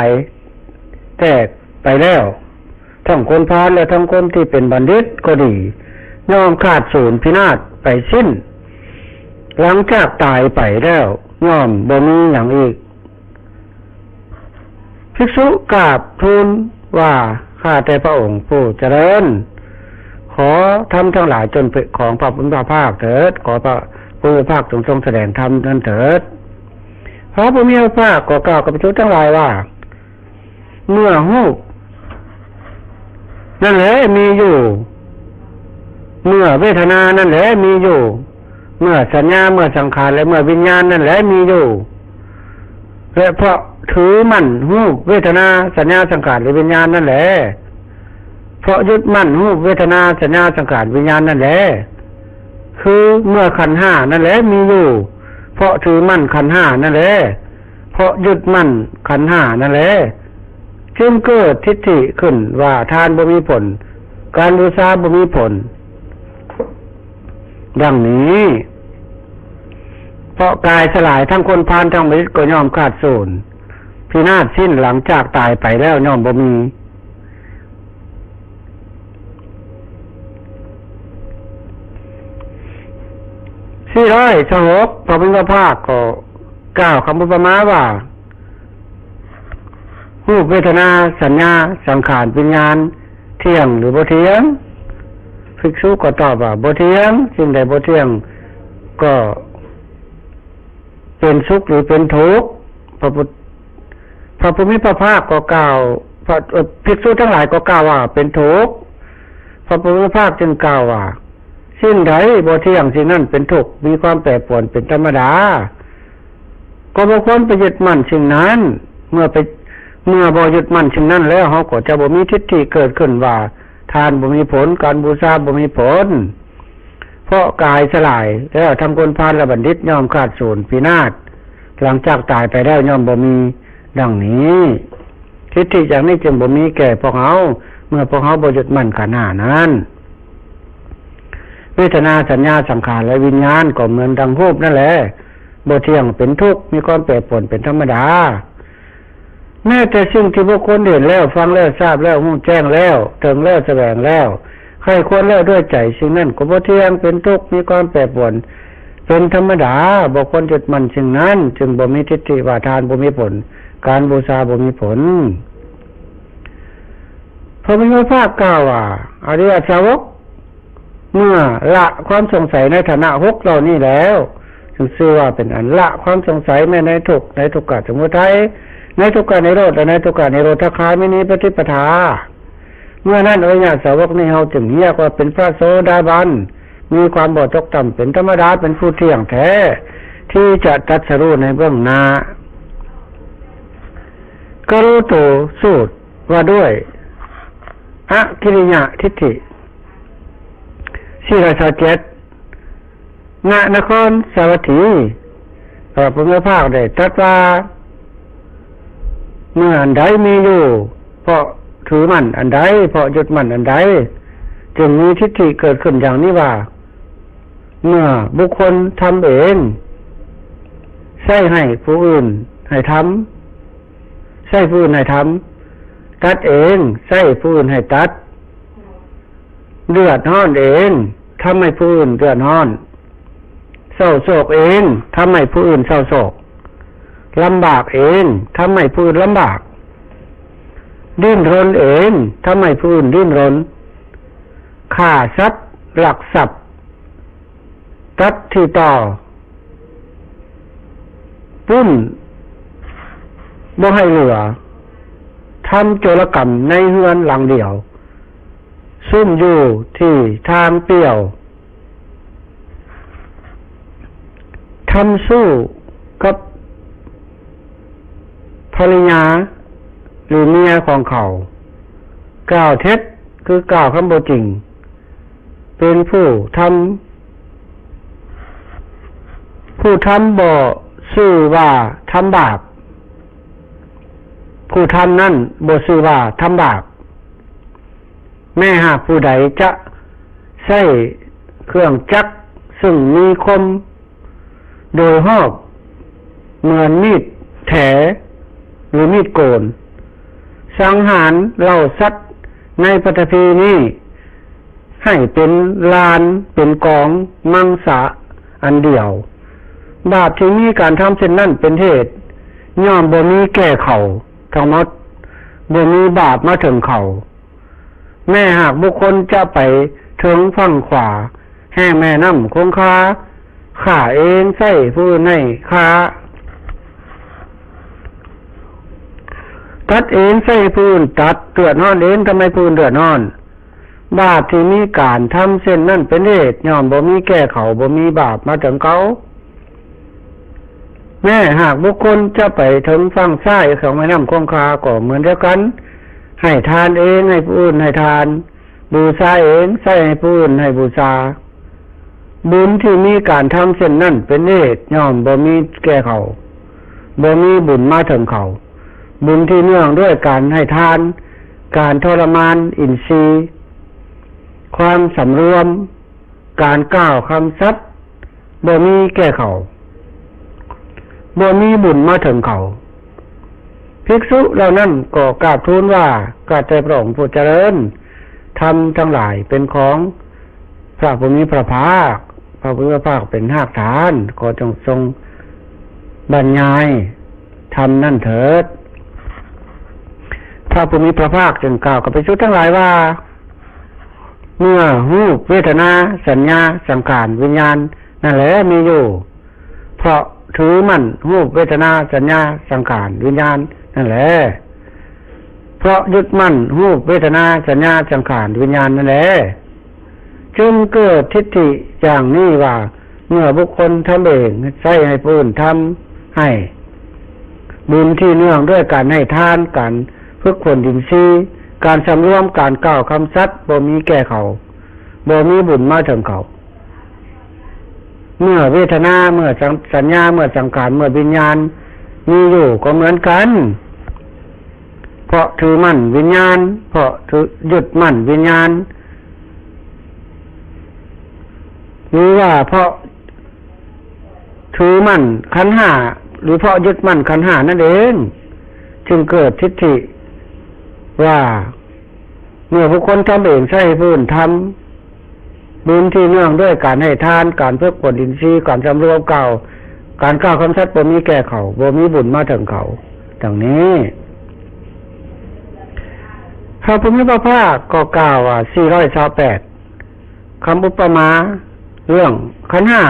หายแตกไปแล้ว ทั้งคนพาลและทั้งคนที่เป็นบัณฑิตก็ดียอมขาดศูนย์พินาศไปสิ้น หลังจากตายไปแล้วย่อมบ่มีอย่างอีก ภิกษุกราบทูลว่าข้าแต่พระองค์ผู้เจริญ ขอทำทั้งหลายจนเปของพระพุทธภาคเถิด ขอพระผู้พระภาคจงทรงแสดงธรรมนั้นเถิดพระผู้มีพระภาคก็กล่าวกับภิกษุทั้งหลายว่า เมื่อหูนั่นแหละมีอยู่ เมื่อเวทนานั่นแหละมีอยู่ เมื่อสัญญาเมื่อสังขารและเมื่อวิญญาณนั่นแหละมีอยู่และเพราะถือมั่นหูเวทนาสัญญาสังขารหรือวิญญาณนั่นแหละเพราะยึดมั่นหูเวทนาสัญญาสังขารวิญญาณนั่นแหละคือเมื่อขันห้านั่นแหละมีอยู่ เพราะถือมั่นขันห้านั่นแหละเพราะยึดมั่นขันห้านั่นแหละ จึงเกิดทิฏฐิขึ้นว่าทานบ่มีผล การบูชาบ่มีผล ดังนี้ เพราะกายสลายทั้งคนพานทั้งมนุษย์ก็ย่อมขาดสูญพินาศสิ้นหลังจากตายไปแล้วย่อมบ่มีสี่ร้อยสหกพระพุทธภาคก็กล่าวคำอุปมาว่า รูปเวทนาสัญญาสังขารวิญญาณ เที่ยงหรือบ่เที่ยงภิกษุก็ตอบว่าบ่เที่ยงสิ่งใดบ่เที่ยงก็เป็นสุขหรือเป็นทุกข์พระพุทธพระภูมิพระภาคก็กล่าวพระภิกษุทั้งหลายก็กล่าวว่า เป็นทุกข์พระภูมิพระภาคจึงกล่าวว่าสิ่งใดบ่เที่ยงสิ่งนั้นเป็นทุกข์มีความแปรปรวนเป็นธรรมดา ก็บ่ควรไปยึดมั่นสิ่งนั้น เมื่อไป เมื่อบ่ยึดมั่นสิ่งนั้นแล้วเขาก็จะบ่มีทิฏฐิเกิดขึ้นว่า ทานบ่มีผลการบูชาบ่มีผล เพราะกายสลายแล้วทำคนพาลและบัณฑิตย่อมขาดสูญพินาศหลังจากตายไปแล้วย่อมบ่มีดังนี้ทิฏฐิอย่างนี้จึงบ่มีแก่พวกเขาเมื่อพวกเขาบ่ยึดมั่นขันหานั้นเวทนาสัญญาสังขารและวิญญาณก็เหมือนดังรูปนั่นแหละบ่เที่ยงเป็นทุกข์มีความแปรปรวนเป็นธรรมดา แม้แต่สิ่งที่พวกคนเห็นแล้ว ฟังแล้วทราบแล้วหูแจ้งแล้วถึงแล้วแสวงแล้วใครควรแล้วด้วยใจสิ่งนั้นก็บ่เที่ยงเป็นทุกข์มีความแปรปรวนเป็นธรรมดาบ่ควรจุดมันสิ่งนั้น จึงบ่มีทิฏฐิว่าทานบ่มีผล การบูชาบ่มีผลพระพุทธภาคกล่าวว่าอริยสาวก เมื่อละความสงสัยในฐานะหกเหล่านี้แล้วจึงชื่อว่าเป็นอันละความสงสัยแม้ในทุกในทุกขะสมุทัย ในทุกขะในโรธและในทุกขะในโรธคาไม่นี้ปฏิปทา เมื่อนั้นอริยสาวกในเฮาจึงเรียกว่าเป็นพระโสดาบันมีความบ่ตกต่ำเป็นธรรมดาเป็นผู้เที่ยงแท้ ที่จะตัดสรู้ในเบื้องหน้ากรุโตสูตรว่าด้วยอะกิริยาทิฏฐิสี่ร้อยสเจ็ดณนครสวัตถีพระพุทธภาคได้ตรัสว่า เมื่ออันใดมีอยู่ เพราะถือมันอันใดเพราะยึดมันอันใดจึงมีทิฏฐิเกิดขึ้นอย่างนี้ว่า เมื่อบุคคลทำเองใช่ให้ผู้อื่นให้ทำใช่ผู้อื่นให้ทำตัดเองใช่ผู้อื่นให้ตัดเลือดห้อนเองทำให้ผู้อื่นเดือดห้อนเศร้าโศกเองทำให้ผู้อื่นเศร้าโศก ลำบากเองทำให้ผู้อื่นลำบาก ดิ้นรนเองทำให้ผู้อื่นดิ้นรนฆ่าสัตว์หลักทรัพย์ตัดที่ต่อ ปุ้นบ่ให้เหลือทำโจรกรรมในเฮือนหลังเดียว ซุ่มอยู่ที่ทางเปี่ยวทำสู้กับ ภรรยาหรือเมียของเขากล่าวเท็จคือกล่าวคำโบจริง เป็นผู้ทำผู้ทำบ่ซื่อว่าทำบาปผู้ทำนั่นบ่ซื่อว่าทำบาปแม่หากผู้ใดจะใช้เครื่องจักรซึ่งมีคม โดยหอบเหมือนมีดแถ หรือมีดโกน สังหารเหล่าสัตว์ในปฐพีนี้ให้เป็นลานเป็นกองมังสะอันเดียว บาปที่มีการทำเช่นนั้นเป็นเหตุย่อมบ่มีแก้เขาทั้งหมดบ่มีบาปมาถึงเขา แม่หากบุคคลจะไปถึงฝั่งขวา แห่แม่น้ำคงคาข่าเองใส่ผู้ในคา ตัดเองใส่พื้นตัดเดือดนอนเองทำไมพื้นเดือดนอน บาปที่มีการทำเส้นนั่นเป็นเหตุย่อมบ่มีแก้เขาบ่มีบาปมาถึงเขาแม่หากบุคคลจะไปถึงฝั่งซ้ายของแม่น้ำคงคาก็เหมือนเดียวกัน ให้ทานเองให้ผู้อื่นให้ทาน บูชาเองใส่ให้ผู้อื่นให้บูชาบุญที่มีการทำเส้นนั่นเป็นเหตุย่อมบ่มีแก่เขาบ่มีบุญมาถึงเขา บุญที่เนื่องด้วยการให้ทาน การทรมาน อินทรีย์ ความสำรวม การก้าวคำซัดบ่มีแก่เขาบ่มีบุญมาถึงเขา ภิกษุเหล่านั้นก็กราบทูลว่ากาแต่พระองค์ผู้เจริญทำทั้งหลายเป็นของพระผู้มีพระภาค พระพุทธภาคเป็นหากฐาน ก็จงทรงบรรยายทำนั่นเถิด พระผู้มีพระภาคจึงกล่าวกับภิกษุทั้งหลายว่า เมื่อหูปเวทนา สัญญา สังขารวิญญาณนั่นแหละมีอยู่ เพราะถือมั่นรูปเวทนาสัญญา สังขารวิญญาณนั่นแหละเพราะยึดมั่นรูปเวทนาสัญญาสังขารวิญญาณนั่นแหละจึงเกิดทิฏฐิอย่างนี้ว่า เมื่อบุคคลทำเองใช้ให้ผู้อื่นทำให้ บุญที่เนื่องด้วยการให้ทานการ ฝึกคนดินซีการสำรวมการกล่าวคำซัดบ่มีแก่เขาบ่มีบุญมาถึงเขา เมื่อเวทนาเมื่อสัญสัญญาเมื่อสังขารเมื่อวิญญาณ มีอยู่ก็เหมือนกัน เพราะถือมั่นวิญญาณ เพราะถือหยุดมั่นวิญญาณหรือว่าเพราะถือมั่นขันห้าหรือเพราะยึดมั่นขันห้านั่นเอง จึงเกิดทิฏฐิ ว่า เมื่อบุคคลทำเองใช่ผู้อื่นทำบุญที่เนื่องด้วยการให้ทานการเพื่อผลอินทรีย์การสำรวมเก่า การกล่าวคำชัดบ่มีแก่เขาบ่มีบุญมาถึงเขาดังนี้พระพุทธพระภาคก็กล่าวว่า428คำอุปมา เรื่องขันห้า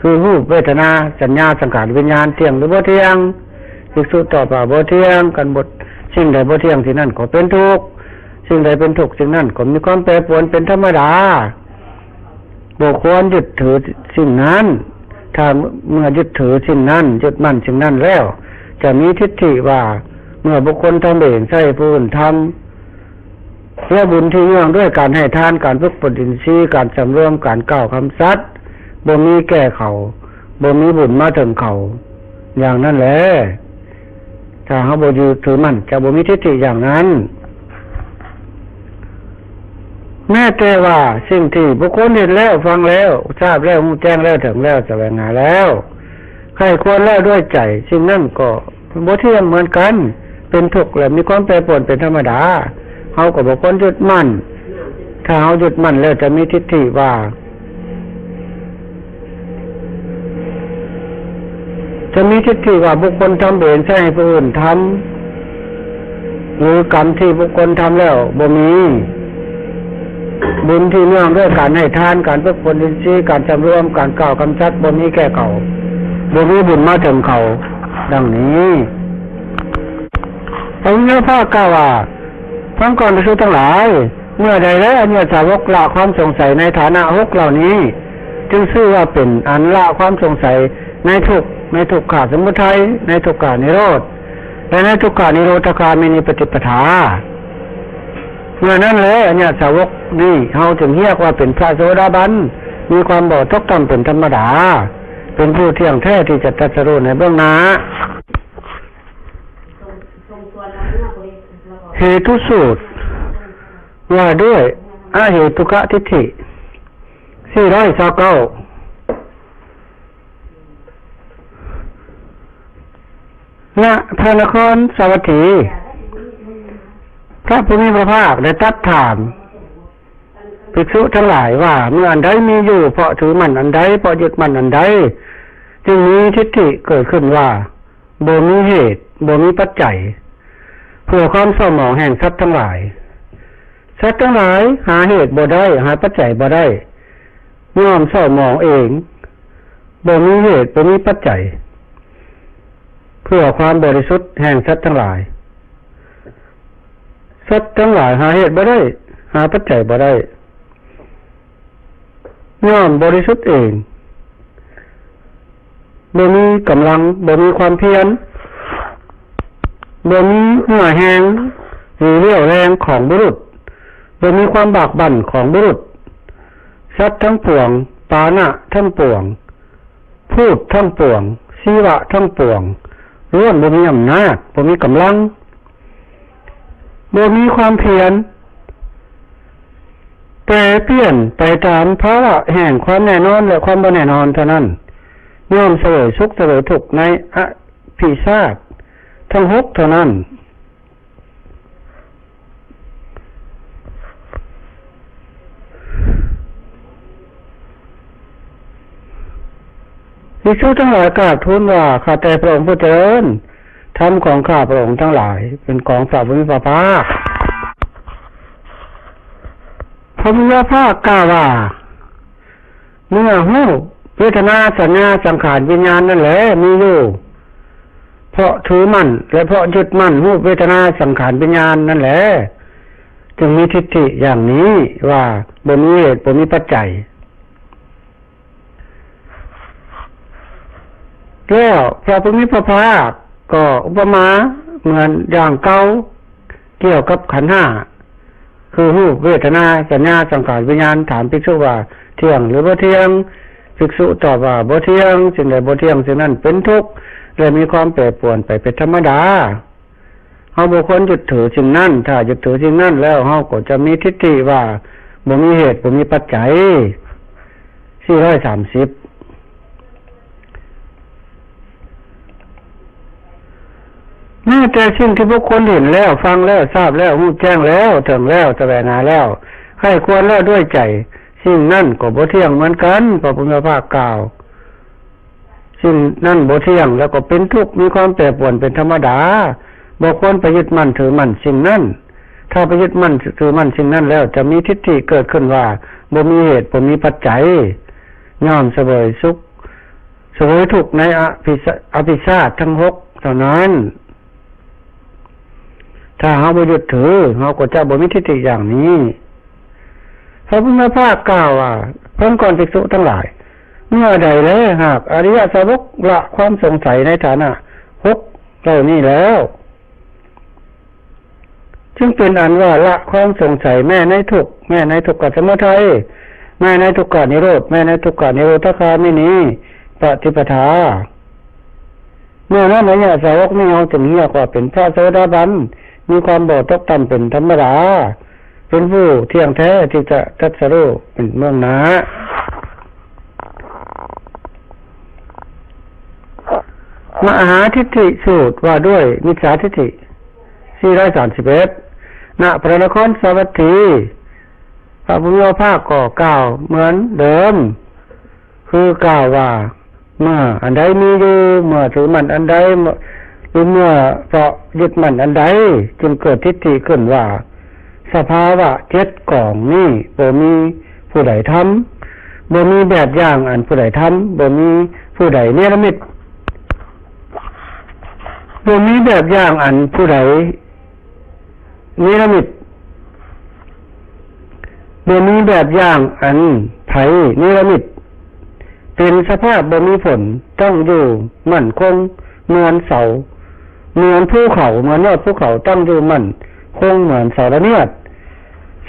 คือรูปเวทนา สัญญาสังขารวิญญาณเที่ยงหรือบ่เที่ยงภิกษุตอบว่าบ่เที่ยงกันบท สิ่งใดบ่เที่ยงสิ่งนั้นก็เป็นทุกข์สิ่งใดเป็นทุกข์สิ่งนั้นก็มีความแปรปรวนเป็นธรรมดาบ่ควรยึดถือสิ่งนั้นถ้าเมื่อยึดถือสิ่งนั้นยึดมั่นสิ่งนั้นแล้ว จะมีทิฏฐิว่า เมื่อบุคคลทำเองใช่ผู้อื่นทำและบุญที่เนื่องด้วยการให้ทานการฝึกปฏินทรีการสำรวมการกล่าวคำซัดบ่มีแก่เขาบ่มีบุญมาถึงเขา อย่างนั้นแหละ ถ้าเขาบอยู่ถือมันจะบ่มีทิฏฐิอย่างนั้น แม้แต่ว่าสิ่งที่บุคคลเห็นแล้วฟังแล้ว ทราบแล้วแจ้งแล้วถึงแล้วแสวงหาแล้วใครควรแล้วด้วยใจสิ่งนั้นก็บ่เที่ยงเหมือนกัน เป็นทุกข์และมีความแปรปรวนเป็นธรรมดาเขาก็บอกคนยึดมั่น ถ้าเขายึดมั่นแล้วจะมีทิฏฐิว่า จะมีทิฏฐิว่าบุคคลทำเองใช่ให้ผู้อื่นทำหรือกรรมที่บุคคลทำแล้วบ่มีบุญที่เนื่องด้วยการให้ทานการเพื่อผลอินทรีการจำรวมการเก่าวคำชัดบ่มีแก่เขาบ่มีบุญมาถึงเขา ดังนี้พระพุทธภาคกล่าวว่าทั้งก่อนที่ทั้งหลาย เมื่อใดแล้วเมื่อสาวกละความสงสัยในฐานะหกเหล่านี้ จึงชื่อว่าเป็นอันละความสงสัยในทุก ในทุกขาสมุทัยในทุกขานิโรธและในทุกขานิโรธคามินิปฏิปทาเมื่อนั้นแล้วเนี่ยสาวกนี่เขาจึงเรียกว่าเป็นพระโสดาบันมีความบ่ทุกข์ตนเป็นธรรมดา เป็นผู้เที่ยงแท้ที่จะตรัสรู้ในเบื้องหน้าเหตุสูตร ว่าด้วยอาเหตุกะทิฏฐิสี่ร้อยสาเก้า ณพระนครสวัสดีพระพุทธพระภาคได้ตัดถามภิกษุทั้งหลายว่าเมื่ออันใดมีอยู่เพราะถือมันอันใดเพราะยึดมันอันใดจึงมีทิฏฐิเกิดขึ้นว่าบ่มีเหตุบ่มีปัจจัย เพื่อความเศร้าหมองแห่งสัตว์ทั้งหลายสัตว์ทั้งหลาย หาเหตุบ่ได้ หาปัจจัยบ่ได้ย่อมเศร้าหมองเองบ่มีเหตุบ่มีปัจจัย พื่อความบริสุทธิ์แห่งสัตว์ทั้งหลาย สัตว์ทั้งหลายหาเหตุบ่ได้ หาปัจจัยบ่ได้ย่อมบริสุทธิ์เองบ่มีกำลังบ่มีความเพียรบ่มีหัวแหงหรือเรี่ยวแรงของบุรุษบ่มีความบากบั่นของบุรุษ สัตว์ทั้งปวง ปานะทั้งปวง พูดทั้งปวง ชีวะทั้งปวง ร่วมบ่มีอำนาจบ่มีกำลังบ่มีความเพียรแต่เปลี่ยนไปตามภาวะแห่งความแน่นอนและความบ่แน่นอนเท่านั้นย่อมเสวยสุขเสวยทุกข์ในอภิชาติทั้งหกเท่านั้น ภิกษุทั้งหลายกราบทูลว่าข้าแต่พระองค์ผู้เจริญธรรมของข้าพระองค์ทั้งหลาย เป็นของพระพุทธภาคพระพุทธภาคกล่าวว่าเมื่อหู้เวทนาสัญญาสังขารวิญญาณนั่นแหละมีอยู่ เพราะถือมั่นและเพราะยึดมั่นหู้เวทนาสังขารวิญญาณนั่นแหละจึงมีทิฏฐิอย่างนี้ว่าบนมีเหตุบนมีปัจจัย แล้วพระพุทธพระภาคก็อุปมาเหมือนอย่างเก่าเกี่ยวกับขันห้าคือรูปเวทนาสัญญาสังขารวิญญาณถามภิกษุว่าเที่ยงหรือบ่เที่ยงภิกษุตอบว่าบ่เที่ยงสิ่งใดบ่เที่ยงสิ่งนั้นเป็นทุกข์เลยมีความแปรปรวนไปเป็นธรรมดาเฮาบุคคลหยุดถือสิ่งนั้นถ้าหยุดถือสิ่งนั้นแล้วเฮาก็จะมีทิฏฐิว่าบ่มีเหตุบ่มีปัจจัย430แม้ แต่สิ่งที่พวกคนเห็นแล้ว ฟังแล้วทราบแล้วรู้แจ้งแล้วถึงแล้วแสวงหาแล้วให้ควรแล้วด้วยใจ สิ่งนั่นก็บ่เที่ยงเหมือนกันพระพุทธภาคกล่าวสิ่งนั่นบ่เที่ยงแล้วก็เป็นทุกข์มีความแปรปรวนเป็นธรรมดาบ่ควรไปยึดมั่นถือมั่นสิ่งนั้นถ้าไปยึดมั่นถือมั่นสิ่งนั้นแล้ว จะมีทิฏฐิเกิดขึ้นว่าบ่มีเหตุบ่มีปัจจัยย่อมเสวยสุขเสวยทุกข์ในอภิอภิชาติทั้งหกเท่านั้น ถ้าเขาไม่หยุดถือเขาก็จะบ่มิทิฏฐิอย่างนี้พระพุทธภาคกล่าวว่าเพิ่งก่อนภิกษุทั้งหลาย เมื่อใดแล้วหากอริยสาวกละความสงสัยในฐานะหกเหล่านี้แล้ว จึงเป็นอันว่าละความสงสัยแม่ในทุกแม่ในทุกขสมุทัยแม่ในทุกขนิโรธแม่ในทุกขนิโรธคามินีปฏิปทาเมื่อนั้นอริยสาวกไม่เอาถึงเรียกว่าเป็นพระโสดาบัน มีความบ่ตกต่ำเป็นธรรมดาเป็นผู้เที่ยงแท้ที่จะทัศรู้เป็นเมืองนามาหาทิฏฐิสูตรว่าด้วยมิจฉาทิฏฐิ431ณพระนครสวัสดีพระพุทธภาคก็กล่าวเหมือนเดิม คือกล่าวว่า เมื่ออันใดมีอยู่เมื่อถือมันอันใด หรือเมื่อเพราะยึดมั่นอันใดจึงเกิดทิฏฐิขึ้นว่า สภาวะเจ็ดกล่องนี่บ่มีผู้ใดทำบ่มีแบบอย่างอันผู้ใดทำบ่มีผู้ใดเนรมิตบ่มีแบบอย่างอันผู้ใดเนรมิตบ่มีแบบอย่างอันไผเนรมิตเป็นสภาพบ่มีผลต้องอยู่มั่นคงเหมือนเสา เหมือนภูเขาเหมือนยอดภูเขาตั้งอยู่มั่นคงเหมือนสาระเนียด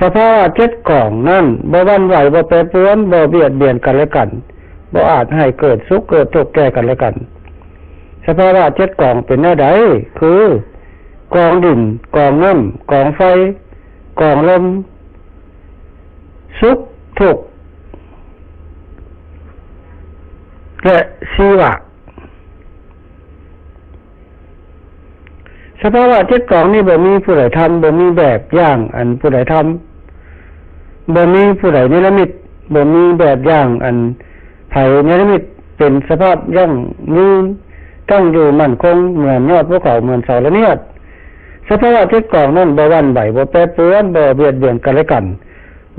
สภาวะเจ็ดกล่องนั่นบ่วันไหวบ่แปรปรวนบ่เบียดเบียนกันและกันบ่อาจให้เกิดสุขเกิดทุกข์แก่กันและกัน สภาวะเจ็ดกล่องเป็นแน่ใดคือกองดินกองน้ำกองไฟกองลมสุขทุกข์และชีวะ สภาวะเจ็ดกล่องนี่บ่มีผู้ใดทำบ่มีแบบอย่าง อันผู้ใดทำบ่มีผู้ใดนิรมิตบ่มีแบบอย่าง อันไผนิรมิตเป็นสภาพยั่งยืนตั้งอยู่มั่นคงเหมือนยอดภูเขาเหมือนเสาละเนียดสภาวะเจ็ดกล่องนั่นบ่วันไหวบ่แปรปรวนบ่เบียดเบียนกันและกัน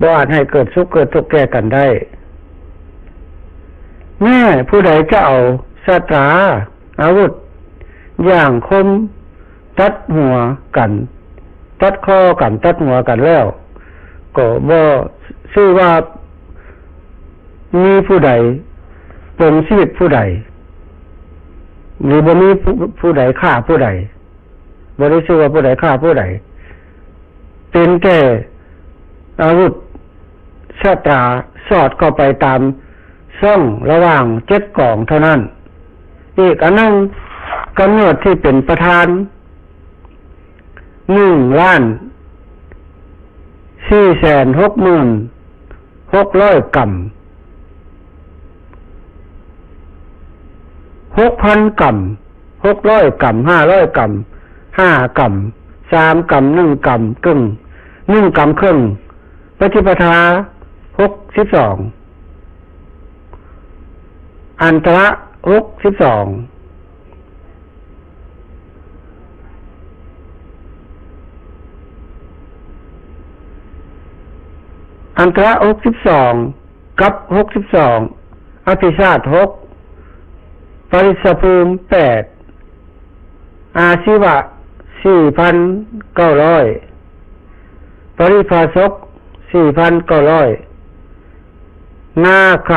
บ่อาจให้เกิดสุขเกิดทุกข์แก่กันได้แม่ผู้ใดจะเอาสตราอาวุธ อย่างคม ตัดหัวกัน ตัดคอกัน ตัดหัวกันแล้ว ก็บ่ชื่อว่ามีผู้ใดป็นชีวิตผู้ใด หรือบ่มีผู้ผู้ใดฆ่าผู้ใดบ่ได้ชื่อว่าผู้ใดฆ่าผู้ใด เป็นแต่อาวุธชาตราสอดเข้าไปตามช่องระหว่างเจ็ดกล่องเท่านั้น อีกอันนึงกำหนดที่เป็นประธาน หนึ่งล้านสี่แสนหกหมื่นหกร้อยกรัมหกพันกรัมหกร้อยกรัมห้าร้อยกรัมห้ากรัมสามกรัมหนึ่งกรัมครึ่งหนึ่งกรัมครึ่งปฏิปทาหกสิบสองอันตระหกสิบสอง อันตระหกสิบสองกับหกสิบสองอภิชาติหกปริสภูมิแปดอาชีวะสี่พันเก้าร้อยปริภาสกสี่พันเก้าร้อยนาค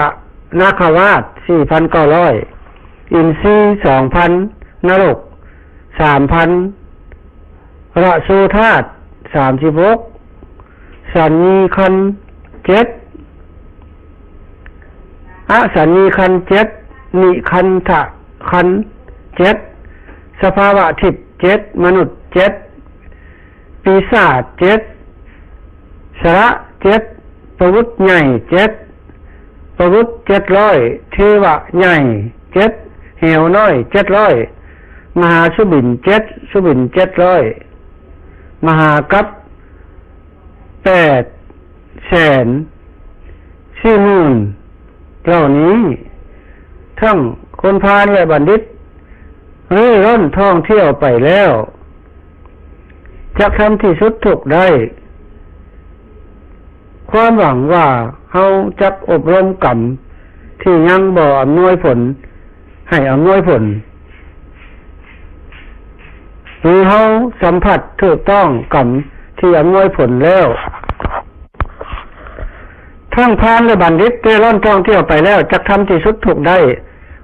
นาคาวาสสี่พันเก้าร้อยอินทรีสองพันนรกสามพันระสูธาตสามสิบหกสัญญีคัน เจ็ดอะสัญญีคันเจ็ดนิคันทะคันเจ็ดสภาวะทิพย์เจ็ดมนุษย์เจ็ดปีศาจเจ็ดสระเจ็ดประวุฒิใหญ่เจ็ดประวุฒิเจ็ดร้อยเทวะใหญ่เจ็ดเหวน้อยเจ็ดร้อยมหาสุบินเจ็ดสุบินเจ็ดร้อยมหากัปแปด แสนสี่หมื่นเหล่านี้ ทั้งคนพาลและบัณฑิตเร่ร่อนท่องเที่ยวไปแล้วจะทำที่สุดถูกได้ ความหวังว่าเฮาจักอบรมกรรมที่ยังบ่อำนวยผล ให้อำนวยผลหรือเฮาสัมผัสถูกต้องกรรมที่อำนวยผลแล้ว ทั้งพานและบัณฑิตได้ร่อนท่องเที่ยวไปแล้วจักทำที่สุดถูกได้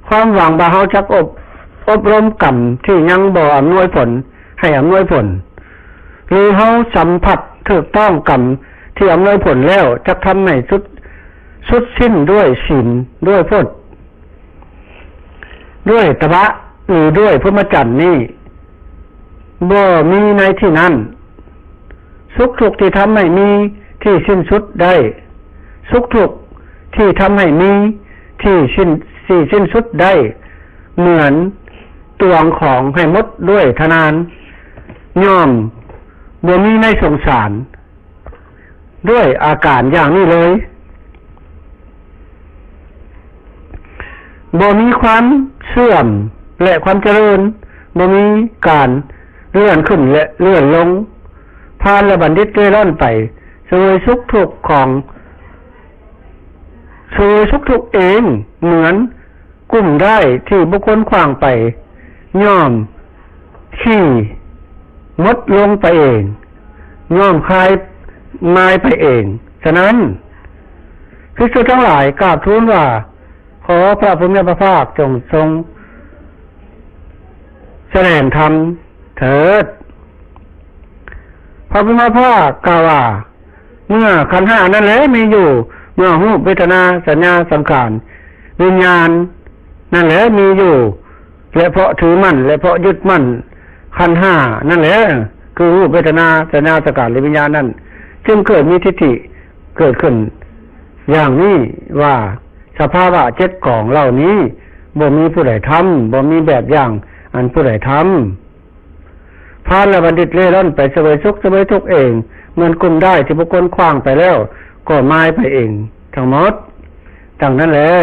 ความหวังบาเฮาจักอบ อบรมกรรมที่ยังบ่อำนวยผล ให้อำนวยผล หรือเฮาสัมผัสถูกต้องกรรมที่อำนวยผลแล้วจะทำให้สุดสุดสิ้นด้วยศีลด้วยพุทธด้วยตบะหรือด้วยพรหมจรรย์นี่บ่มีในที่นั้น สุขทุกข์ที่ทำให้มีที่สิ้นสุดได้ สุขทุกข์ที่ทำให้มีที่สิ้นสี่สิ้นสุดได้ เหมือนตวงของให้มดด้วยทนานย่อมบ่มีในสงสาร ด้วยอาการอย่างนี้เลยบ่มีความเสื่อมและความเจริญบ่มีการเลื่อนขึ้นและเลื่อนลงพานและบัณฑิตเร่ร่อนไปสวยสุขทุกข์ของ สวยสุขทุกเอง เหมือนกลุ่มได้ที่บุคคลขวางไป ย่อมขี้มดลงไปเอง ย่อมคลายไม้ไปเอง ฉะนั้นพิสุทั้งหลายกราบทูลว่า ขอพระพุทธพระภาคจงทรง แสดงธรรมเถิด พระพุทธพระภาคกล่าวว่า เมื่อขันห้านั่นแหละมีอยู่ เมื่อหูปเวทนาสัญญาสังขารวิญญาณ นั่นแหละมีอยู่และเพราะถือมั่นและเพราะยึดมั่นขันห้านั่นแหละคือรูปเวทนาสัญญาสังขารหรือวิญญาณนั่นจึงเกิดมีทิฏฐิเกิดขึ้น อย่างนี้ว่าสภาวะเจ็ดกล่องเหล่านี้บ่มีผู้ใดทำบ่มีแบบอย่าง อันผู้ใดทำพานและบัณฑิตเล่ร่อนไปเสวยสุขเสวยทุกข์เองเหมือนกุมได้ที่บุคคลคว้างไปแล้ว ก็ไม้ไปเอง ทั้งหมดดังนั้นแหละ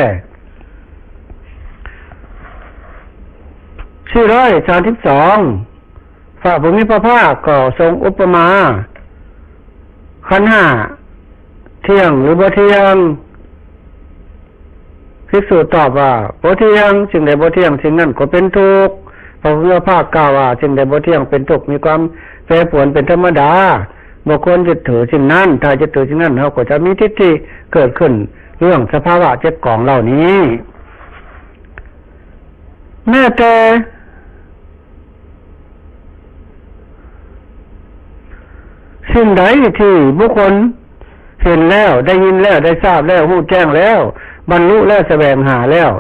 ชื่อร้อยสามสิบสองฝ่าภูมิพระภาคก็ทรงอุปมา ขันห้า เที่ยงหรือบ่เที่ยงภิกษุตอบว่าบ่เที่ยงสิ่งใดบ่เที่ยงสิ่งนั้นก็เป็นทุกข์พระพุทธภาคกล่าวว่าสิ่งใดบ่เที่ยงเป็นทุกข์มีความแปรปรวนเป็นธรรมดา บุคคลยึดถือสิ่งนั้นถ้ายึดถือสิ่งนั้นเขาก็จะมีทิฏฐิเกิดขึ้น เรื่องสภาวะเจ็ดกองเหล่านี้ แม้แต่สิ่งใดที่บุคคลเห็นแล้วได้ยินแล้วได้ทราบแล้วหู้แจ้งแล้ว บรรลุแล้วแสวงหาแล้ว